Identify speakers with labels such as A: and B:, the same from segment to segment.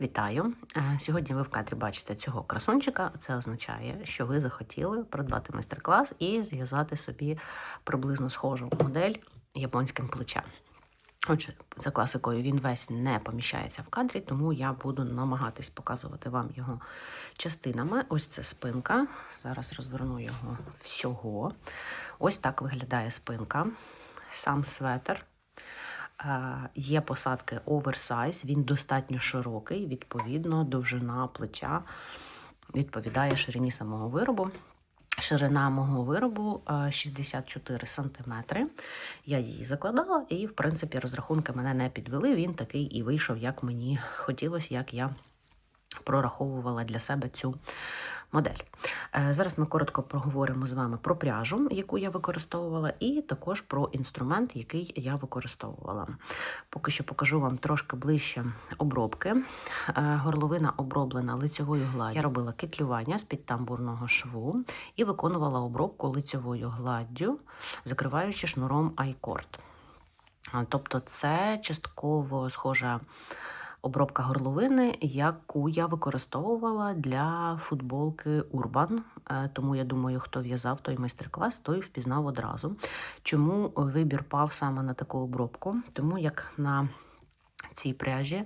A: Вітаю! Е, Сьогодні ви в кадрі бачите цього красунчика. Це означає, що ви захотіли придбати майстер-клас і зв'язати собі приблизно схожу модель японським плечем. Отже, за класикою він весь не поміщається в кадрі, тому я буду намагатись показувати вам його частинами. Ось це спинка. Зараз розверну його всього. Ось так виглядає спинка. Сам светр. Е, Є посадки оверсайз, він достатньо широкий, відповідно, довжина плеча відповідає ширині самого виробу. Ширина мого виробу е, 64 см. Я її закладала, і, в принципі, розрахунки мене не підвели. Він такий і вийшов, як мені хотілося, як я прораховувала для себе цю модель. Е, Зараз ми коротко проговоримо з вами про пряжу, яку я використовувала, і також про інструмент, який я використовувала. Поки що покажу вам трошки ближче обробки. Е, Горловина оброблена лицьовою гладдю. Я робила китлювання з під тамбурного шву і виконувала обробку лицьовою гладдю, закриваючи шнуром айкорд. Тобто це частково схожа обробка горловини, яку я використовувала для футболки Urban. Е, Тому я думаю, хто в'язав той майстер-клас, той впізнав одразу. Чому вибір пав саме на таку обробку? Тому як на цій пряжі.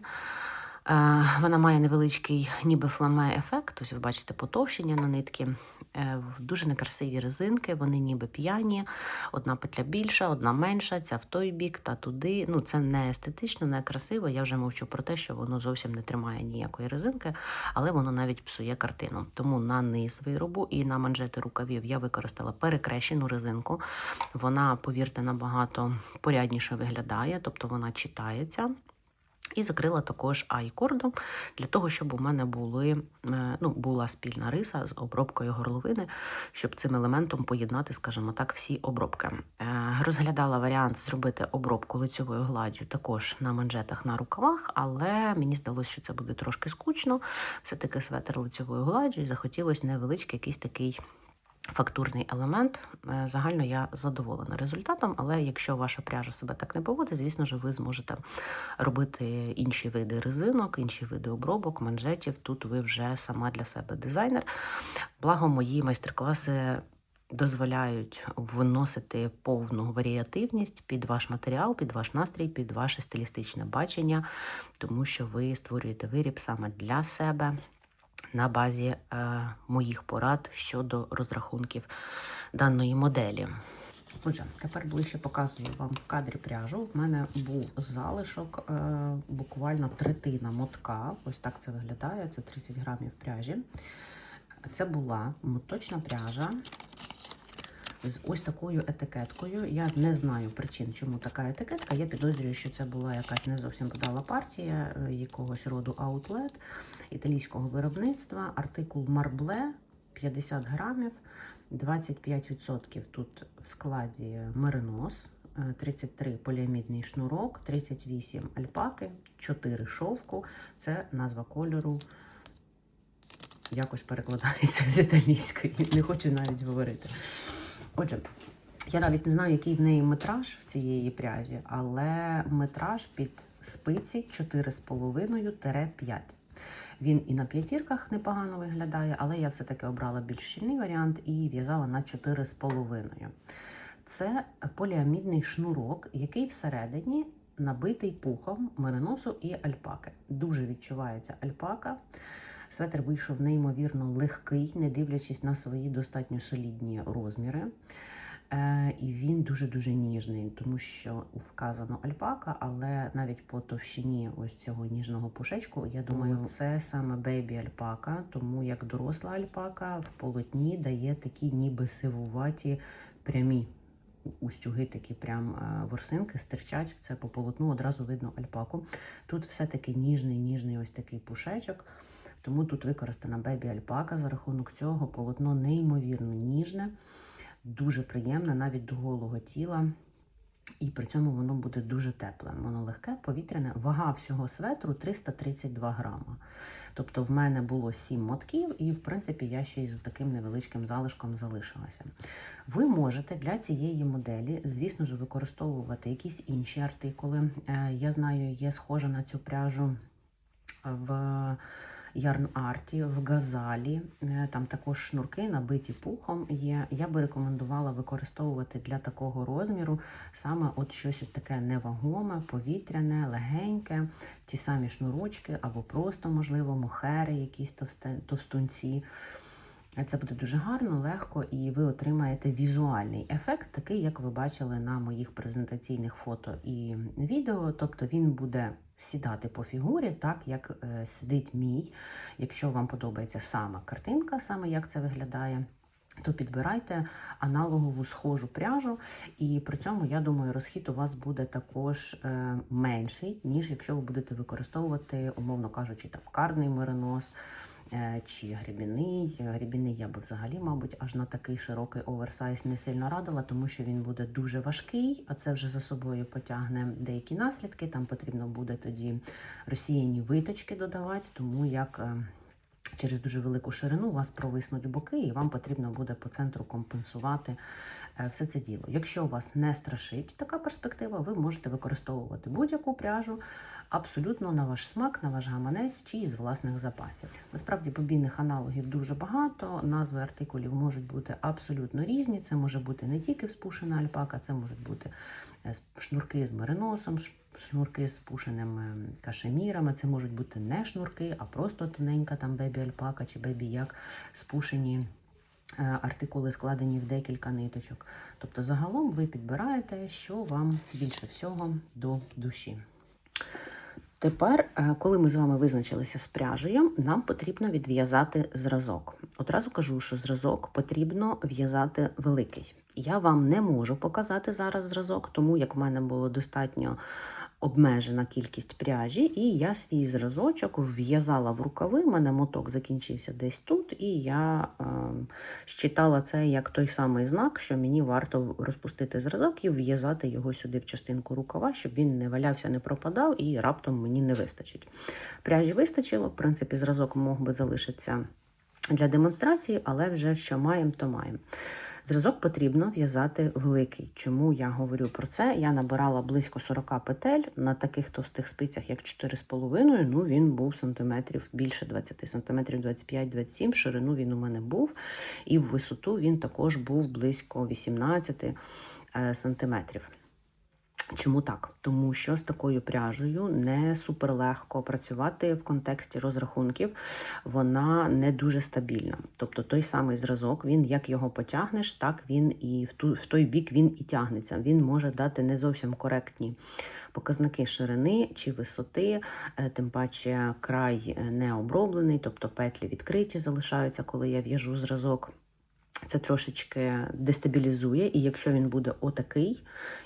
A: Е, Вона має невеличкий ніби фламе ефект. Ось ви бачите потовщення на нитки. Е, Дуже некрасиві резинки, вони ніби п'яні. Одна петля більша, одна менша, ця в той бік та туди. Ну, це не естетично, не красиво. Я вже мовчу про те, що воно зовсім не тримає ніякої резинки, але воно навіть псує картину. Тому на низ виробу і на манжети рукавів я використала перекрещену резинку. Вона, повірте, набагато порядніше виглядає, тобто вона читається. І закрила також айкордом для того, щоб у мене були, е, ну, була спільна риса з обробкою горловини, щоб цим елементом поєднати, скажімо так, всі обробки. Е, Розглядала варіант зробити обробку лицьовою гладдю також на манжетах на рукавах, але мені здалося, що це буде трошки скучно. Все-таки светр лицьовою гладдю, і захотілося невеличкий якийсь такий. Фактурний елемент. Е, Загально я задоволена результатом, але якщо ваша пряжа себе так не поводить, звісно ж, ви зможете робити інші види резинок, інші види обробок, манжетів. Тут ви вже сама для себе дизайнер. Благо, мої майстер-класи дозволяють вносити повну варіативність під ваш матеріал, під ваш настрій, під ваше стилістичне бачення, тому що ви створюєте виріб саме для себе на базі е, моїх порад щодо розрахунків даної моделі. Отже, тепер ближче показую вам в кадрі пряжу. В мене був залишок, е, буквально третина мотка. Ось так це виглядає. Це 30 грамів пряжі. Це була моточна пряжа з ось такою етикеткою. Я не знаю причин, чому така етикетка. Я підозрюю, що це була якась не зовсім вдала партія е, якогось роду аутлет італійського виробництва. Артикул Марбле 50 грамів, 25% тут в складі меринос. е, 33 поліамідний шнурок, 38 альпаки, 4 шовку. Це назва кольору. Якось перекладається з італійської. Не хочу навіть говорити. Отже, я навіть не знаю, який в неї метраж в цієї пряжі, але метраж під спиці 4,5-5. Він і на п'ятірках непогано виглядає, але я все-таки обрала більш щільний варіант і в'язала на 4,5. Це поліамідний шнурок, який всередині набитий пухом мериносу і альпаки. Дуже відчувається альпака. Светр вийшов неймовірно легкий, не дивлячись на свої достатньо солідні розміри. Е, і він дуже-дуже ніжний, тому що вказано альпака, але навіть по товщині ось цього ніжного пушечку, я думаю, це саме бейбі альпака, тому як доросла альпака в полотні дає такі ніби сивуваті прямі устюги, такі прям е, ворсинки стирчать. Це по полотну одразу видно альпаку. Тут все-таки ніжний, ніжний ось такий пушечок. Тому тут використана бебі альпака. За рахунок цього полотно неймовірно ніжне, дуже приємне, навіть до голого тіла. І при цьому воно буде дуже тепле. Воно легке, повітряне. Вага всього светру 332 грама. Тобто в мене було 7 мотків, і в принципі я ще й з таким невеличким залишком залишилася. Ви можете для цієї моделі, звісно ж, використовувати якісь інші артикули. Е, Я знаю, є схожа на цю пряжу в Ярн Арті, в Газалі. Е, Там також шнурки набиті пухом є. Я би рекомендувала використовувати для такого розміру саме от щось таке невагоме, повітряне, легеньке, ті самі шнурочки, або просто, можливо, мохери, якісь товстунці. Це буде дуже гарно, легко, і ви отримаєте візуальний ефект, такий, як ви бачили на моїх презентаційних фото і відео. Тобто він буде сідати по фігурі, так як е, сидить мій. Якщо вам подобається сама картинка, саме як це виглядає. То підбирайте аналогову схожу пряжу, і при цьому, я думаю, розхід у вас буде також е, менший, ніж якщо ви будете використовувати, умовно кажучи, там карний меринос, чи грібіний. Грібіний я би взагалі, мабуть, аж на такий широкий оверсайз не сильно радила, тому що він буде дуже важкий, а це вже за собою потягне деякі наслідки. Там потрібно буде тоді розсіяні виточки додавати, тому як. Через дуже велику ширину у вас провиснуть боки, і вам потрібно буде по центру компенсувати е, все це діло. Якщо вас не страшить така перспектива, ви можете використовувати будь-яку пряжу абсолютно на ваш смак, на ваш гаманець чи із власних запасів. Насправді бобінних аналогів дуже багато. Назви артикулів можуть бути абсолютно різні. Це може бути не тільки вспушена альпака, це можуть бути шнурки з мериносом, шнурки з пушеними кашемірами. Це можуть бути не шнурки, а просто тоненька там бебі альпака чи бебі як спушені. е, Артикули складені в декілька ниточок. Тобто, загалом ви підбираєте, що вам більше всього до душі. Тепер, е, коли ми з вами визначилися з пряжею, нам потрібно відв'язати зразок. Одразу кажу, що зразок потрібно в'язати великий. Я вам не можу показати зараз зразок, тому як в мене було достатньо обмежена кількість пряжі, і я свій зразочок в'язала в рукави. У мене моток закінчився десь тут, і я е, щитала це як той самий знак, що мені варто розпустити зразок і в'язати його сюди в частинку рукава, щоб він не валявся, не пропадав і раптом мені не вистачить. Пряжі вистачило, в принципі, зразок мог би залишитися для демонстрації, але вже що маємо, то маємо. Зразок потрібно в'язати великий. Чому я говорю про це? Я набирала близько 40 петель на таких товстих спицях, як 4,5. Ну він був сантиметрів більше 20 сантиметрів 25-27. Ширину він у мене був, і в висоту він також був близько 18 е, сантиметрів. Чому так? Тому що з такою пряжею не суперлегко працювати в контексті розрахунків, вона не дуже стабільна. Тобто той самий зразок, він як його потягнеш, так він і в, ту, в той бік він і тягнеться. Він може дати не зовсім коректні показники ширини чи висоти, е, тим паче край е, не оброблений, тобто петлі відкриті залишаються, коли я в'яжу зразок. Це трошечки дестабілізує, і якщо він буде отакий,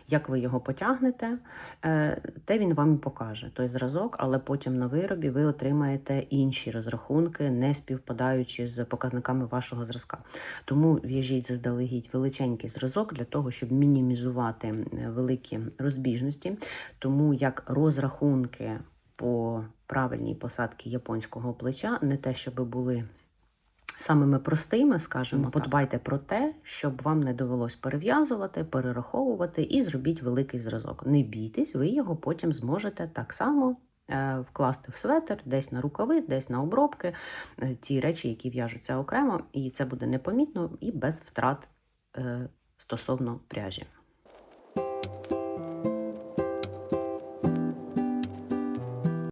A: як ви його потягнете, е, те він вам і покаже той зразок, але потім на виробі ви отримаєте інші розрахунки, не співпадаючи з показниками вашого зразка. Тому в'яжіть заздалегідь величенький зразок для того, щоб мінімізувати е, великі розбіжності, тому як розрахунки по правильній посадці японського плеча не те, щоб були самими простими, скажімо, подбайте про те, щоб вам не довелось перев'язувати, перераховувати і зробіть великий зразок. Не бійтесь, ви його потім зможете так само. е, Вкласти в светр, десь на рукави, десь на обробки, е, ті речі, які в'яжуться окремо, і це буде непомітно і без втрат е, стосовно пряжі.